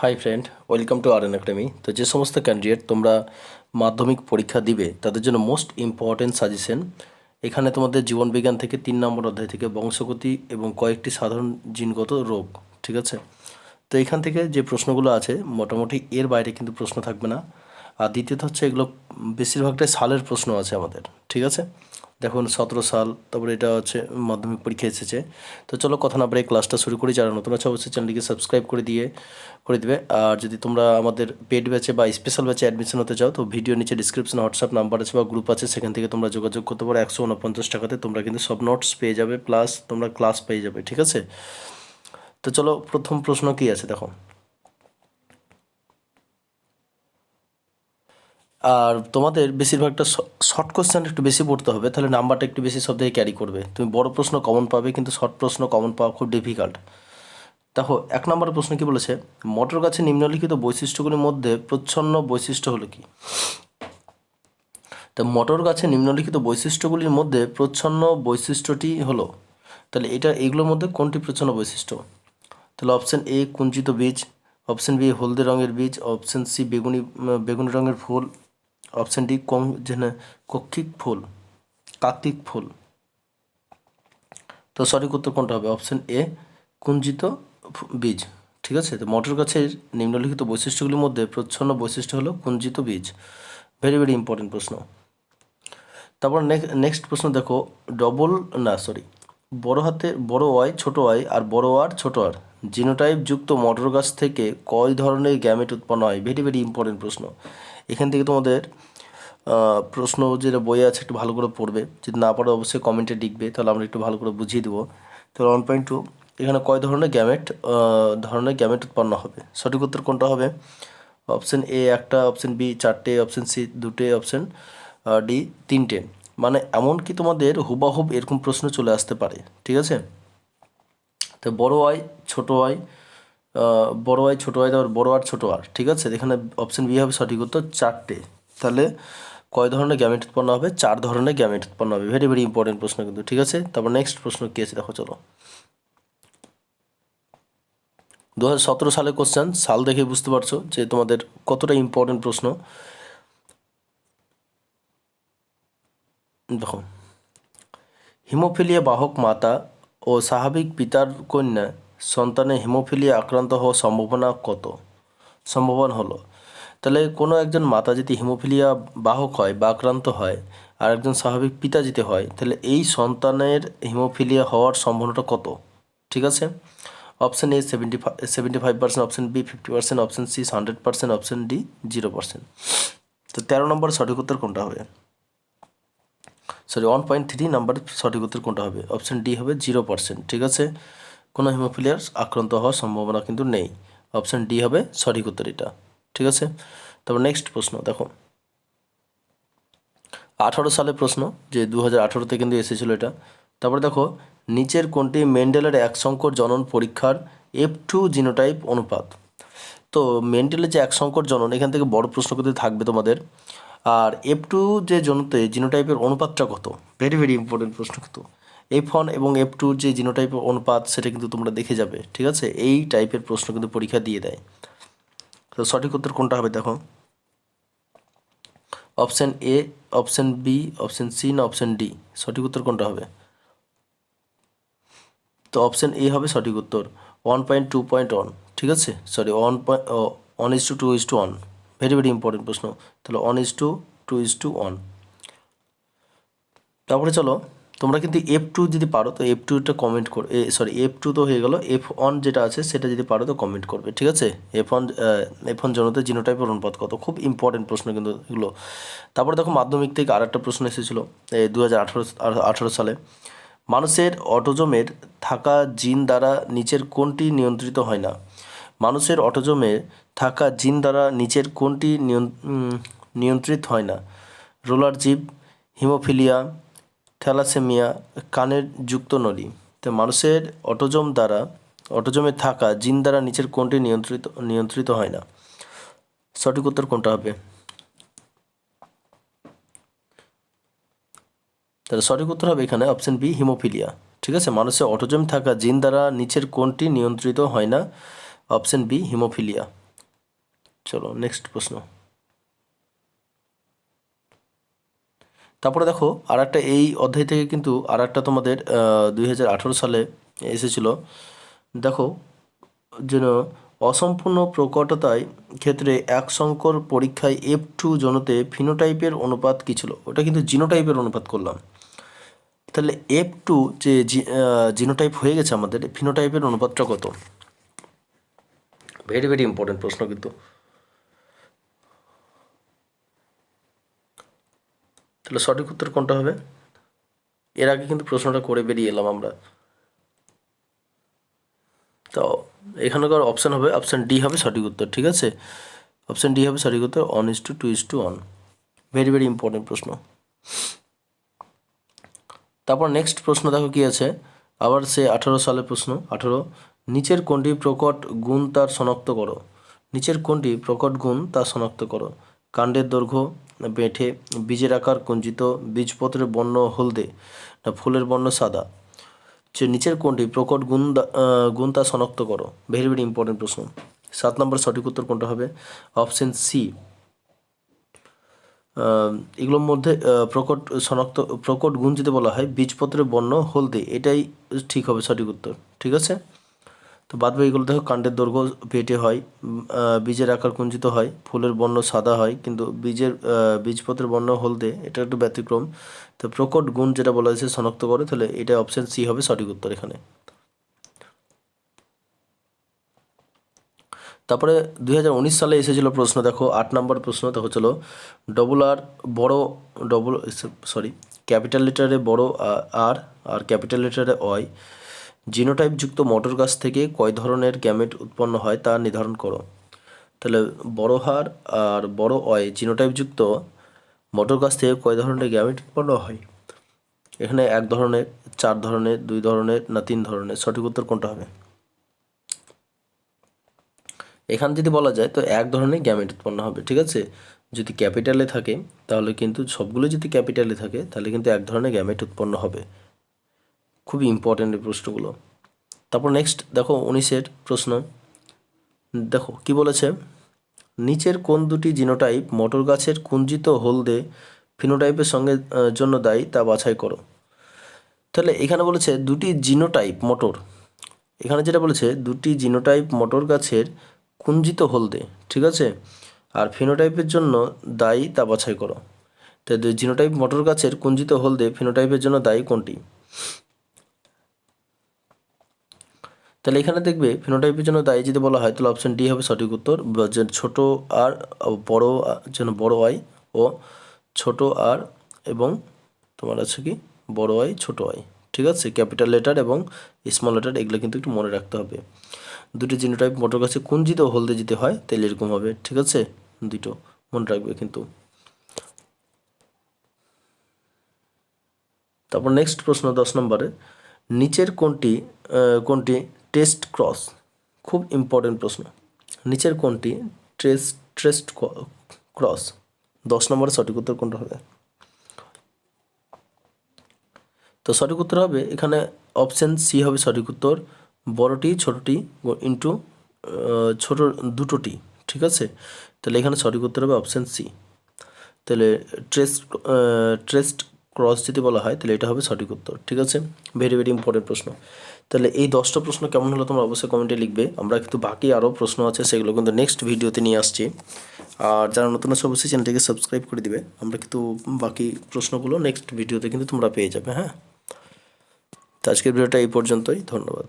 Hi friend welcome to R N academy তো যে সমস্ত ক্যান্ডিডেট তোমরা মাধ্যমিক পরীক্ষা দিবে, তাদের জন্য মোস্ট ইম্পর্টেন্ট সাজেশন এখানে তোমাদের জীবনবিজ্ঞান থেকে তিন নম্বর অধ্যায় থেকে বংশগতি এবং কয়েকটি সাধারণ জিনগত রোগ, ঠিক আছে? তো এখান থেকে যে প্রশ্নগুলো আছে, মোটামুটি এর বাইরে কিন্তু প্রশ্ন থাকবে না। আর দ্বিতীয়ত হচ্ছে এগুলো, বেশিরভাগটাই সালের প্রশ্ন আছে আমাদের, ঠিক আছে? দেখুন, সতেরো সাল, তারপরে এটা হচ্ছে মাধ্যমিক পরীক্ষা এসেছে। তো চলো কথা না বলে ক্লাসটা শুরু করি। যারা নতুন আছে, অবশ্যই চ্যানেলটিকে সাবস্ক্রাইব করে দিয়ে, করে দিবে। আর যদি তোমরা আমাদের পেড ব্যাচে বা স্পেশাল ব্যাচে অ্যাডমিশন হতে চাও, তো ভিডিও নিচে ডিসক্রিপশন হোয়াটসঅ্যাপ নাম্বার আছে বা গ্রুপ আছে, সেখান থেকে তোমরা যোগাযোগ করতে পারো। একশো উনপঞ্চাশ টাকাতে তোমরা কিন্তু সব নোটস পেয়ে যাবে প্লাস তোমরা ক্লাস পেয়ে যাবে, ঠিক আছে? তো চলো, প্রথম প্রশ্ন কী আছে? দেখো। আর তোমাদের বেশিরভাগটা শর্ট কোশ্চেন একটু বেশি পড়তে হবে, তাহলে নাম্বারটা একটু বেশি সব থেকে ক্যারি করবে। তুমি বড় প্রশ্ন কমন পাবে, কিন্তু শর্ট প্রশ্ন কমন পাওয়া খুব ডিফিকাল্ট দেখো, এক নম্বর প্রশ্ন কি বলেছে? মটর গাছের নিম্নলিখিত বৈশিষ্ট্যগুলির মধ্যে প্রচ্ছন্ন বৈশিষ্ট্য হলো কি? তা মটর গাছের নিম্নলিখিত বৈশিষ্ট্যগুলির মধ্যে প্রচ্ছন্ন বৈশিষ্ট্যটি হলো, তাহলে এটা, এগুলোর মধ্যে কোনটি প্রচ্ছন্ন বৈশিষ্ট্য? তাহলে অপশান এ কুঞ্চিত বীজ অপশান বি হলদে রঙের বীজ অপশান সি বেগুনি বেগুনি রঙের ফুল অপশান ডি যেন কক্ষিক ফুল, কার্তিক ফুল। তো সঠিক উত্তর কোনটা হবে? অপশান এ কুঞ্জিত বীজ। ঠিক আছে? তো মটর গাছের নিম্নলিখিত বৈশিষ্ট্যগুলির মধ্যে প্রচ্ছন্ন বৈশিষ্ট্য হলো কুঞ্জিত বীজ। ভেরি ভেরি ইম্পর্টেন্ট প্রশ্ন। তারপর নেক্সট প্রশ্ন দেখো ডবল না সরি বড় হাতে, বড় ওয়াই ছোট ওয়াই আর বড় আর, ছোট আর। জিনোটাইপ যুক্ত মটর গাছ থেকে কয় ধরনের গ্যামেট উৎপন্ন হয়? ভেরি ভেরি ইম্পর্টেন্ট প্রশ্ন। এখান থেকে তোমাদের প্রশ্ন যেটা বই আছে একটু ভালো করে পড়বে। যদি না পারো অবশ্যই কমেন্টে লিখবে, তাহলে আমরা একটু ভালো করে বুঝিয়ে দেবো। তাহলে ওয়ান পয়েন্ট টু এখানে কয় ধরনের গ্যামেট ধরনের গ্যামেট উৎপন্ন হবে? সঠিক উত্তর কোনটা হবে? অপশান এ একটা অপশান বি চারটে অপশান সি দুটে অপশান ডি তিনটে। মানে এমনকি তোমাদের হুবাহুব এরকম প্রশ্ন চলে আসতে পারে, ঠিক আছে? তো বড় আয় ছোটো আই বড় আই, ছোটো আই, তারপর বড় আর, ছোটো আর, ঠিক আছে? এখানে অপশান বি হবে সঠিক উত্তর চারটে। তাহলে কয় ধরনের গ্যামেট উৎপন্ন হবে? চার ধরনের গ্যামেট উৎপন্ন হবে। ভেরি ভেরি ইম্পর্টেন্ট প্রশ্ন কিন্তু, ঠিক আছে? তারপর নেক্সট প্রশ্ন কী আছে? দেখো, চলো। দু সতেরো সালে কোশ্চেন সাল দেখে বুঝতে পারছ যে তোমাদের কতটা ইম্পর্টেন্ট প্রশ্ন। দেখো, হিমোফিলিয়া বাহক মাতা ও স্বাভাবিক পিতার কন্যা সন্তানের হিমোফিলিয়া আক্রান্ত হওয়ার সম্ভাবনা কত? সম্ভাবনা হলো, তাহলে কোনো একজন মাতা যদি হিমোফিলিয়া বাহক হয় বা আক্রান্ত হয়, আর একজন স্বাভাবিক পিতা যদি হয়, তাহলে এই সন্তানের হিমোফিলিয়া হওয়ার সম্ভাবনাটা কত? ঠিক আছে? Option A seventy five seventy five percent, option B fifty percent, option C hundred percent, option D zero percent. তো তেরো নম্বর সঠিক উত্তর কোনটা হবে? Sorry one point three number সঠিক উত্তর কোনটা হবে? অপশান ডি হবে জিরো পার্সেন্ট, ঠিক আছে? কোনো হিমোফিলিয়ার আক্রান্ত হওয়ার সম্ভাবনা কিন্তু নেই। অপশান ডি হবে সঠিক উত্তর এটা ঠিক আছে? তারপর নেক্সট প্রশ্ন, দেখো। আঠারো সালের প্রশ্ন, যে দু হাজার আঠারোতে কিন্তু এসেছিল এটা। তারপরে দেখো, নিচের কোনটি মেন্ডেলের এক সংকর জনন পরীক্ষার এফ টু জিনোটাইপ অনুপাত? তো মেন্ডেলের যে এক সংকর জনন, এখান থেকে বড় প্রশ্ন কিন্তু থাকবে তোমাদের। আর এফ টু যে জনতে জিনোটাইপের অনুপাতটা কত? ভেরি ভেরি ইম্পর্টেন্ট প্রশ্ন কিন্তু। এফ ওয়ান এবং এফ টুর যে জিনোটাইপের অনুপাত সেটা কিন্তু তোমরা দেখে যাবে, ঠিক আছে? এই টাইপের প্রশ্ন কিন্তু পরীক্ষা দিয়ে দেয়। তো সঠিক উত্তর কোনটা হবে দেখো? Option A option B option C না অপশান ডি সঠিক উত্তর কোনটা হবে? তো অপশান এ হবে সঠিক উত্তর। One point two point one ঠিক আছে? Sorry one point one is two two is two one very very important প্রশ্ন। তাহলে one is two two is two one তারপরে চলো তোমরা কিন্তু এফ টু যদি পারো, তো এফ টুটা কমেন্ট কর সরি এফ টু তো হয়ে গেলো এফ ওয়ান যেটা আছে সেটা যদি পারো তো কমেন্ট করবে, ঠিক আছে? এফ ওয়ান এফ ওয়ান জনতে জিনোটাইপের অনুপাত কত? খুব ইম্পর্টেন্ট প্রশ্ন কিন্তু এগুলো। তারপরে দেখো মাধ্যমিক থেকে আর একটা প্রশ্ন এসেছিল দু হাজার আঠারো সালে। মানুষের অটোজমের থাকা জিন দ্বারা নিচের কোনটি নিয়ন্ত্রিত হয় না? মানুষের অটোজমে থাকা জিন দ্বারা নিচের কোনটি নিয়ন্ত্রিত হয় না? রোলার জীব, হিমোফিলিয়া থ্যালাসেমিয়া কানের যুক্ত নলি। তো মানুষের অটোজম দ্বারা, অটোজমে থাকা জিন দ্বারা নিচের কোনটি নিয়ন্ত্রিত নিয়ন্ত্রিত হয় না। সঠিক উত্তর কোনটা হবে? তাহলে সঠিক উত্তর হবে এখানে অপশন বি, হিমোফিলিয়া। ঠিক আছে? মানুষের অটোজম থাকা জিন দ্বারা নিচের কোনটি নিয়ন্ত্রিত হয় না। Option B, haemophilia. চলো নেক্সট প্রশ্ন। তারপরে দেখো আর একটা এই অধ্যায় থেকে কিন্তু আর একটা তোমাদের দুই হাজার আঠেরো সালে এসেছিল। দেখো, যেন অসম্পূর্ণ প্রকটতায় ক্ষেত্রে এক সংকর পরীক্ষায় এফ টু জনতে ফিনোটাইপের অনুপাত কী ছিল? ওটা কিন্তু জিনোটাইপের অনুপাত করলাম। তাহলে এফ টু যে জিনোটাইপ হয়ে গেছে আমাদের, ফিনোটাইপের অনুপাতটা কত? ভেরি ভেরি ইম্পর্টেন্ট প্রশ্ন কিন্তু। তাহলে সঠিক উত্তর কোনটা হবে? এর আগে কিন্তু প্রশ্নটা করে বেরিয়ে এলাম আমরা। তো এখানকার অপশান হবে অপশান ডি হবে সঠিক উত্তর, ঠিক আছে? অপশান ডি হবে সঠিক উত্তর one is two two is two one very very important প্রশ্ন। তারপর নেক্সট প্রশ্ন দেখো কি আছে? আবার সে আঠারো সালের প্রশ্ন, আঠারো। নিচের কোনটি প্রকট গুণ তার শনাক্ত করো? নিচের কোনটি প্রকট গুণ তা শনাক্ত করো? কাণ্ডের দৈর্ঘ্য বেঁঠে বীজের আকার কুঞ্চিত বীজপত্রের বর্ণ হলদে না ফুলের বর্ণ সাদা। যে নিচের কোনটি প্রকট গুণ তা শনাক্ত করো। ভেরি ভেরি ইম্পর্টেন্ট প্রশ্ন। সাত নম্বর সঠিক উত্তর কোনটা হবে? অপশন সি এগুলোর মধ্যে প্রকট শনাক্ত, প্রকট গুণ যেতে বলা হয় বীজপত্রের বর্ণ হলদে। এটাই ঠিক হবে সঠিক উত্তর। ঠিক আছে? তো বাদ এগুলো দেখো, কাণ্ডের দৈর্ঘ্য পেটে হয় বীজের আকার কুঞ্চিত হয়, ফুলের বর্ণ সাদা হয়, কিন্তু বীজের বীজপত্রের বর্ণ হলদে, এটা একটু ব্যতিক্রম। তো প্রকট গুণ যেটা বলা হয়েছে শনাক্ত করে, তাহলে এটা অপশন সি হবে সঠিক উত্তর এখানে। তারপরে দুই হাজার উনিশ সালে এসেছিল প্রশ্ন, দেখো, আট নম্বর প্রশ্ন, দেখো, চলো। ডবল আর বড় ডবল সরি ক্যাপিটাল লেটারে বড় আর আর ক্যাপিটাল লেটারে অয়। জিনোটাইপযুক্ত মটর গাছ থেকে কয় ধরনের গ্যামেট উৎপন্ন হয় তা নির্ধারণ করো। তাহলে বড় হার আর বড় অয় জিনোটাইপযুক্ত মটর গাছ থেকে কয় ধরনের গ্যামেট উৎপন্ন হয়? এখানে এক ধরনের, চার ধরনের, দুই ধরনের না তিন ধরনের? সঠিক উত্তর কোনটা হবে? এখানে যদি বলা যায়, তো এক ধরনের গ্যামেট উৎপন্ন হবে, ঠিক আছে? যদি ক্যাপিটালে থাকে, তাহলে কিন্তু সবগুলো যদি ক্যাপিটালে থাকে, তাহলে কিন্তু এক ধরনের গ্যামেট উৎপন্ন হবে। খুবই ইম্পর্ট্যান্ট এই প্রশ্নগুলো। তারপর নেক্সট দেখো উনিশের প্রশ্ন। দেখো, কি বলেছে? নিচের কোন দুটি জিনোটাইপ মটর গাছের কুঞ্জিত হলদে ফিনোটাইপের সঙ্গে জন্য দায়ী তা বাছাই করো। তাহলে এখানে বলেছে দুটি জিনোটাইপ মটর। এখানে যেটা বলেছে, দুটি জিনোটাইপ মটর গাছের কুঞ্জিত হলদে, ঠিক আছে? আর ফিনোটাইপের জন্য দায়ী তা বাছাই করো। তো জিনোটাইপ মটর গাছের কুঞ্জিত হলদে ফিনোটাইপের জন্য দায়ী কোনটি? তাহলে এখানে দেখবে ফিনোটাইপের জন্য দায়ী যদি বলা হয়, তাহলে অপশন ডি হবে সঠিক উত্তর। ছোট আর বড়, যেন বড় আই ও ছোট আর এবং তোমার আছে কি? বড় আই, ছোট আই। ঠিক আছে? ক্যাপিটাল লেটার এবং স্মল লেটার এগুলো কিন্তু একটু মনে রাখতে হবে। দুটি জিনোটাইপ মোটর গাছে কুঞ্জিত ও হলদে যেতে হয়, তাহলে এরকম হবে। ঠিক আছে? দুটো মনে রাখবে কিন্তু। তারপর নেক্সট প্রশ্ন দশ নম্বরে, নিচের কোনটি কোনটি টেস্ট ক্রস, খুব ইম্পর্টেন্ট প্রশ্ন। নিচের কোনটি টেস্ট টেস্ট ক্রস? দশ নম্বরের সঠিক উত্তর কোনটা হবে? তো সঠিক উত্তর হবে, এখানে অপশান সি হবে সঠিক উত্তর। বড়টি, ছোটটি ইন্টু ছোট দুটোটি, ঠিক আছে? তাহলে এখানে সঠিক উত্তর হবে অপশান সি তাহলে ট্রেস ট্রেস্ট ক্রস যদি বলা হয়, তাহলে এটা হবে সঠিক উত্তর, ঠিক আছে? ভেরি ভেরি ইম্পর্টেন্ট প্রশ্ন। তাহলে এই দশটা প্রশ্ন কেমন হলো তোমরা অবশ্যই কমেন্টে লিখবে। আমরা কিন্তু বাকি আরও প্রশ্ন আছে, সেগুলো কিন্তু নেক্সট ভিডিওতে নিয়ে আসছি। আর যারা নতুন আছে, অবশ্যই চ্যানেলটিকে সাবস্ক্রাইব করে দিবে। আমরা কিন্তু বাকি প্রশ্নগুলো নেক্সট ভিডিওতে কিন্তু তোমরা পেয়ে যাবে হ্যাঁ? তো আজকের ভিডিওটা এই পর্যন্তই, ধন্যবাদ।